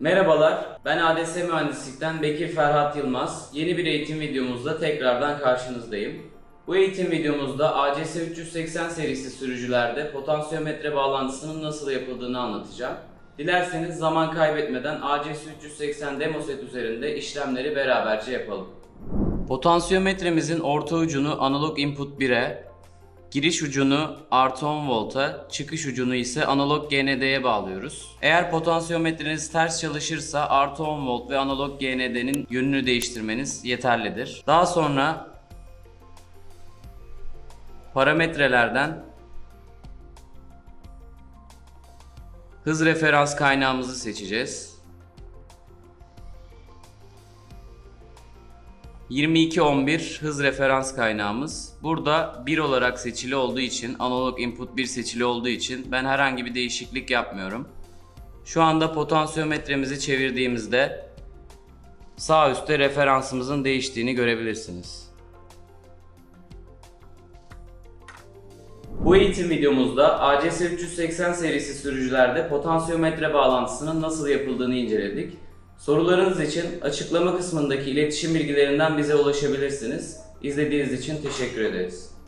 Merhabalar, ben ADS Mühendislik'ten Bekir Ferhat Yılmaz. Yeni bir eğitim videomuzda tekrardan karşınızdayım. Bu eğitim videomuzda ACS 380 serisi sürücülerde potansiyometre bağlantısının nasıl yapıldığını anlatacağım. Dilerseniz zaman kaybetmeden ACS 380 demo set üzerinde işlemleri beraberce yapalım. Potansiyometremizin orta ucunu analog input 1'e, Giriş ucunu artı 10 volta, çıkış ucunu ise analog GND'ye bağlıyoruz. Eğer potansiyometreniz ters çalışırsa artı 10 volt ve analog GND'nin yönünü değiştirmeniz yeterlidir. Daha sonra parametrelerden hız referans kaynağımızı seçeceğiz. 2211 hız referans kaynağımız. Burada 1 olarak seçili olduğu için, analog input 1 seçili olduğu için ben herhangi bir değişiklik yapmıyorum. Şu anda potansiyometremizi çevirdiğimizde sağ üstte referansımızın değiştiğini görebilirsiniz. Bu eğitim videomuzda ACS 380 serisi sürücülerde potansiyometre bağlantısının nasıl yapıldığını inceledik. Sorularınız için açıklama kısmındaki iletişim bilgilerinden bize ulaşabilirsiniz. İzlediğiniz için teşekkür ederiz.